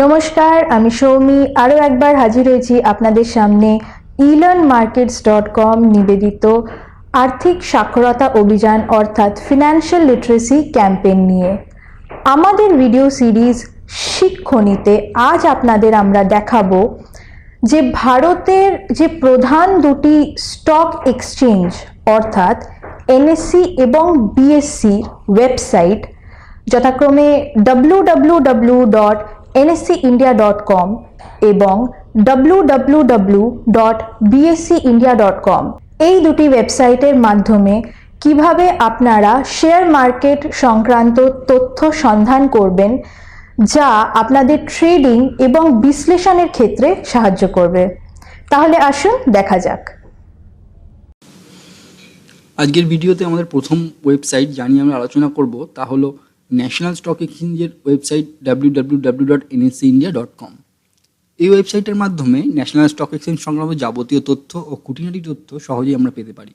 নমস্কার, আমি সৌমি। আরও একবার হাজির হয়েছি আপনাদের সামনে ইলার্ন মার্কেটস ডট কম নিবেদিত আর্থিক সাক্ষরতা অভিযান অর্থাৎ ফিনান্সিয়াল লিটারেসি ক্যাম্পেইন নিয়ে। আমাদের ভিডিও সিরিজ শিক্ষণীতে আজ আপনাদের আমরা দেখাবো যে ভারতের যে প্রধান দুটি স্টক এক্সচেঞ্জ অর্থাৎ এনএসসি এবং বিএসসি ওয়েবসাইট, যথাক্রমে W W W dot NSE India dot com এবং W dot BSE India dot com এই দুটি ওয়েবসাইটের মাধ্যমে কীভাবে আপনারা শেয়ার মার্কেট সংক্রান্ত তথ্য সন্ধান করবেন, যা আপনাদের ট্রেডিং এবং বিশ্লেষণের ক্ষেত্রে সাহায্য করবে। তাহলে আসুন দেখা যাক। আজকের ভিডিওতে আমাদের প্রথম ওয়েবসাইট যা নিয়ে আমরা আলোচনা করব তা হলো ন্যাশনাল স্টক এক্সচেঞ্জের website W W dot India dot com. এই ওয়েবসাইটের মাধ্যমে ন্যাশনাল স্টক এক্সচেঞ্জ সংক্রান্ত যাবতীয় তথ্য ও খুঁটিনাটি তথ্য সহজেই আমরা পেতে পারি।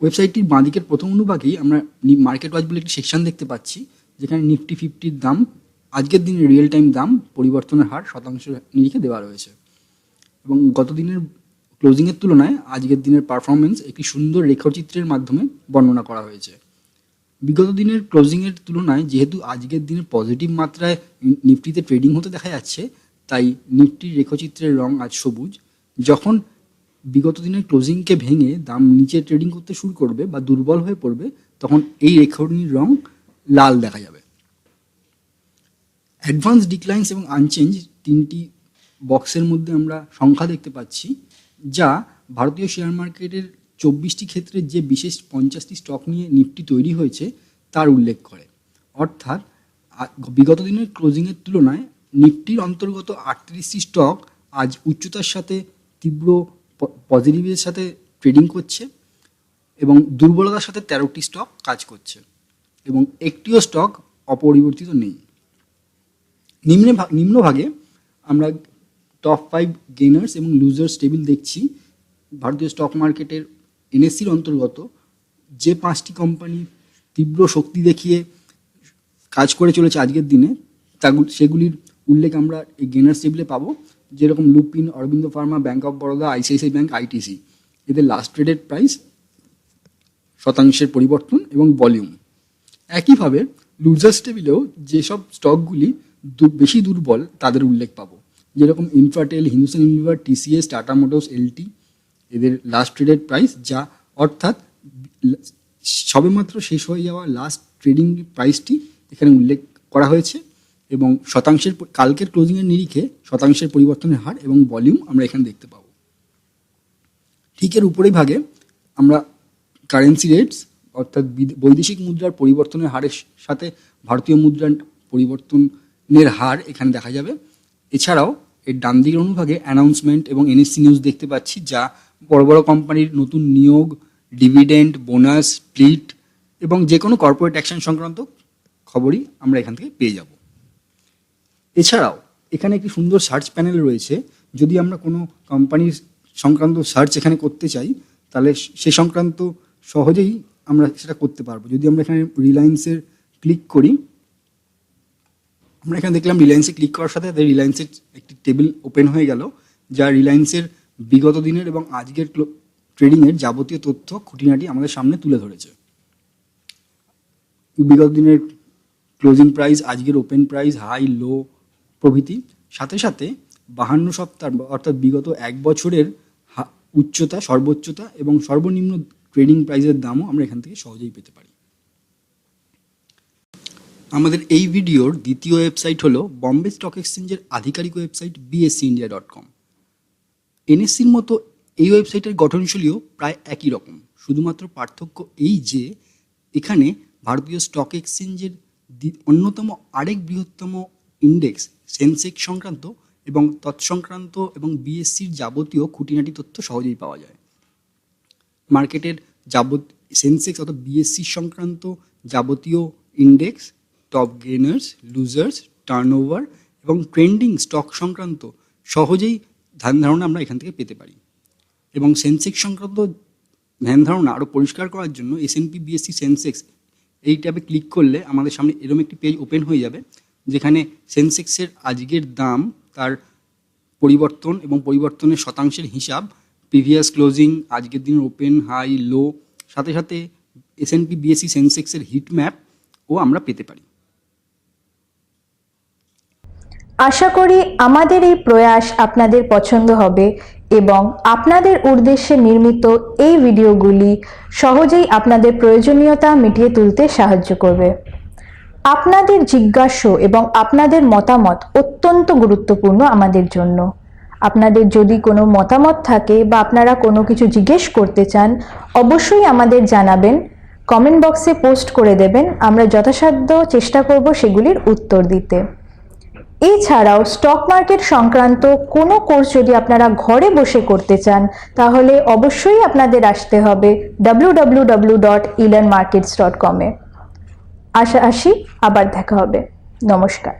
ওয়েবসাইটটির বাঁদিকের প্রথম অনুভাগেই আমরা মার্কেট ওয়াচ বলে একটি সেকশন দেখতে পাচ্ছি, যেখানে নিফটি ফিফটির দাম, আজকের দিনের রিয়েল টাইম দাম, পরিবর্তনের হার শতাংশ নিরিখে দেওয়া রয়েছে। এবং গত দিনের ক্লোজিংয়ের তুলনায় আজকের দিনের পারফরমেন্স একটি সুন্দর রেখাচিত্রের মাধ্যমে বর্ণনা করা হয়েছে। বিগত দিনের ক্লোজিংয়ের তুলনায় যেহেতু আজকের দিনে পজিটিভ মাত্রায় নিফটিতে ট্রেডিং হতে দেখা যাচ্ছে, তাই নিফটির রেখচিত্রের রং আজ সবুজ। যখন বিগত দিনের ক্লোজিংকে ভেঙে দাম নিচে ট্রেডিং করতে শুরু করবে বা দুর্বল হয়ে পড়বে, তখন এই রেখনির রং লাল দেখা যাবে। অ্যাডভান্স ডিক্লাইন্স এবং আনচেঞ্জ তিনটি বক্সের মধ্যে আমরা সংখ্যা দেখতে পাচ্ছি, যা ভারতীয় শেয়ার মার্কেটের চব্বিশটি ক্ষেত্রে যে বিশেষ পঞ্চাশটি স্টক নিয়ে নিফটি তৈরি হয়েছে, তার উল্লেখ করে। অর্থাৎ বিগত দিনের ক্লোজিংয়ের তুলনায় নিফটির অন্তর্গত আটত্রিশটি স্টক আজ উচ্চতার সাথে তীব্র পজিটিভের সাথে ট্রেডিং করছে এবং দুর্বলতার সাথে তেরোটি স্টক কাজ করছে এবং একটিও স্টক অপরিবর্তিত নেই। নিম্নে নিম্নভাগে আমরা টপ ফাইভ গেনার্স এবং লুজার্স টেবিল দেখছি। ভারতীয় স্টক মার্কেটের এনএসসির অন্তর্গত যে পাঁচটি কোম্পানি তীব্র শক্তি দেখিয়ে কাজ করে চলেছে আজকের দিনে সেগুলির উল্লেখ আমরা এই গেনার্স টেবিলে পাবো। যেরকম Lupin, Aurobindo pharma bank of Baroda, ICICI bank ITC. এদের লাস্ট ট্রেডেড প্রাইস শতাংশের পরিবর্তন এবং ভলিউম একইভাবে লুজার্স টেবিলেও যেসব স্টকগুলি বেশি দুর্বল, তাদের উল্লেখ পাবো। যেরকম Infratel Hindustan Unilever TCS Tata Motors L T এদের লাস্ট ট্রেডেড প্রাইস যা অর্থাৎ সবেমাত্র শেষ হয়ে যাওয়া লাস্ট ট্রেডিং প্রাইসটি এখানে উল্লেখ করা হয়েছে এবং শতাংশের কালকের ক্লোজিংয়ের নিরিখে শতাংশের পরিবর্তনের হার এবং ভলিউম আমরা এখানে দেখতে পাবো। ঠিক এর উপরেই ভাগে আমরা কারেন্সি রেটস অর্থাৎ বিদ- বৈদেশিক মুদ্রার পরিবর্তনের হারের সাথে ভারতীয় মুদ্রার পরিবর্তনের হার এখানে দেখা যাবে। এছাড়াও এর ডান দিকের অনুভাগে অ্যানাউন্সমেন্ট এবং এনএসসি নিউজ দেখতে পাচ্ছি, যা বড় বড় কোম্পানির নতুন নিয়োগ ডিভিডেন্ড বোনাস স্প্লিট এবং যে কোনো কর্পোরেট অ্যাকশন সংক্রান্ত খবরই আমরা এখান থেকে পেয়ে যাব। এছাড়াও এখানে একটি সুন্দর সার্চ প্যানেল রয়েছে। যদি আমরা কোনো কোম্পানির সংক্রান্ত সার্চ এখানে করতে চাই, তাহলে সে সংক্রান্ত সহজেই আমরা সেটা করতে পারব। যদি আমরা এখানে রিলায়েন্সের ক্লিক করি, আমরা এখানে দেখলাম রিলায়েন্সে ক্লিক করার সাথে রিলায়েন্সের একটি টেবিল ওপেন হয়ে গেল, যা রিলায়েন্সের বিগত দিনের এবং আজকের ট্রেডিংয়ের যাবতীয় তথ্য, খুঁটিনাটি আমাদের সামনে তুলে ধরেছে। বিগত দিনের ক্লোজিং প্রাইস আজকের ওপেন প্রাইস হাই লো প্রভৃতি। সাথে সাথে বাহান্ন সপ্তাহ, অর্থাৎ বিগত এক বছরের উচ্চতা, সর্বোচ্চতা এবং সর্বনিম্ন ট্রেডিং প্রাইসের দামও আমরা এখান থেকে সহজেই পেতে পারি। আমাদের এই ভিডিওর দ্বিতীয় ওয়েবসাইট হলো বম্বে স্টক এক্সচেঞ্জের আধিকারিক website BSE India dot com এনএসসির মতো এই ওয়েবসাইটের গঠনশৈলীও প্রায় একই রকম। শুধুমাত্র পার্থক্য এই যে, এখানে ভারতীয় স্টক এক্সচেঞ্জের অন্যতম আরেক বৃহত্তম ইন্ডেক্স, সেন্সেক্স সংক্রান্ত এবং তৎসংক্রান্ত এবং বিএসসির যাবতীয় খুঁটিনাটি তথ্য সহজেই পাওয়া যায়। মার্কেটের যাবত, সেন্সেক্স অর্থাৎ বিএসসি সংক্রান্ত যাবতীয় index, top gainers losers, turnover এবং ট্রেন্ডিং স্টক সংক্রান্ত সহজেই ধ্যান ধারণা আমরা এখান থেকে পেতে পারি। এবং সেন্সেক্স সংক্রান্ত ধ্যান ধারণা আরও পরিষ্কার করার জন্য S and P BSE Sensex এই ট্যাবে ক্লিক করলে আমাদের সামনে এরকম একটি পেজ ওপেন হয়ে যাবে, যেখানে সেন্সেক্সের আজকের দাম, তার পরিবর্তন এবং পরিবর্তনের শতাংশের হিসাব প্রিভিয়াস ক্লোজিং আজকের দিনের ওপেন হাই লো সাথে সাথে এসএনপি বিএসসি সেন্সেক্সের হিট ম্যাপ ও আমরা পেতে পারি। আশা করি আমাদের এই প্রয়াস আপনাদের পছন্দ হবে এবং আপনাদের উদ্দেশ্যে নির্মিত এই ভিডিওগুলি সহজেই আপনাদের প্রয়োজনীয়তা মিটিয়ে তুলতে সাহায্য করবে। আপনাদের জিজ্ঞাসা এবং আপনাদের মতামত অত্যন্ত গুরুত্বপূর্ণ আমাদের জন্য। আপনাদের যদি কোনো মতামত থাকে বা আপনারা কোনো কিছু জিজ্ঞেস করতে চান, অবশ্যই আমাদের জানাবেন, কমেন্ট বক্সে পোস্ট করে দেবেন, আমরা যথাসাধ্য চেষ্টা করব সেগুলির উত্তর দিতে। এছাড়াও স্টক মার্কেট সংক্রান্ত কোনো কোর্স যদি আপনারা ঘরে বসে করতে চান, তাহলে অবশ্যই আপনাদের আসতে হবে W W W dot dot কমে আশা আসি আবার দেখা হবে। নমস্কার।